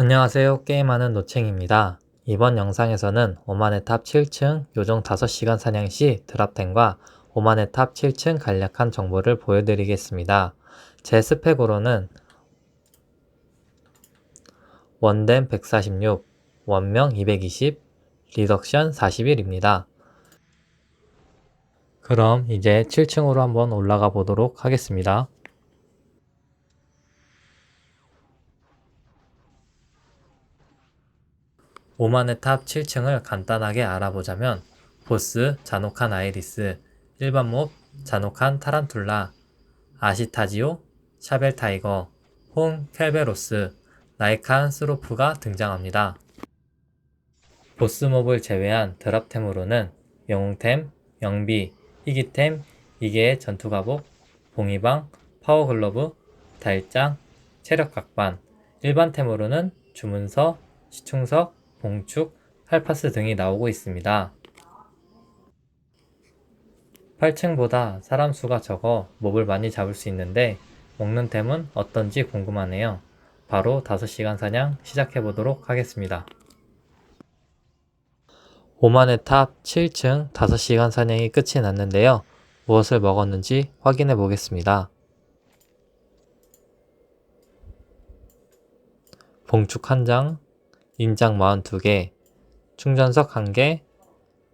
안녕하세요. 게임하는 노챙입니다. 이번 영상에서는 오만의 탑 7층 요정 5시간 사냥 시 드랍템과 오만의 탑 7층 간략한 정보를 보여드리겠습니다. 제 스펙으로는 원댐 146, 원명 220, 리덕션 41입니다. 그럼 이제 7층으로 한번 올라가 보도록 하겠습니다. 오만의 탑 7층을 간단하게 알아보자면 보스 자노칸 아이리스, 일반 몹 자노칸 타란툴라, 아시타지오, 샤벨 타이거, 홍 켈베로스, 나이칸 스로프가 등장합니다. 보스 몹을 제외한 드랍템으로는 영웅템, 영비, 희귀템, 이계의 전투가복, 봉이방, 파워글러브, 달장, 체력 각반, 일반템으로는 주문서, 시충석, 봉축, 팔파스 등이 나오고 있습니다. 8층보다 사람 수가 적어 몹을 많이 잡을 수 있는데 먹는 템은 어떤지 궁금하네요. 바로 5시간 사냥 시작해 보도록 하겠습니다. 오만의 탑 7층 5시간 사냥이 끝이 났는데요. 무엇을 먹었는지 확인해 보겠습니다. 봉축 1장, 인장 42개, 충전석 1개,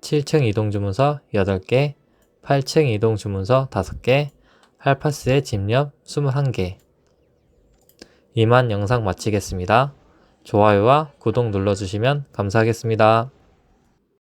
7층 이동 주문서 8개, 8층 이동 주문서 5개, 할파스의 집념 21개. 이만 영상 마치겠습니다. 좋아요와 구독 눌러주시면 감사하겠습니다.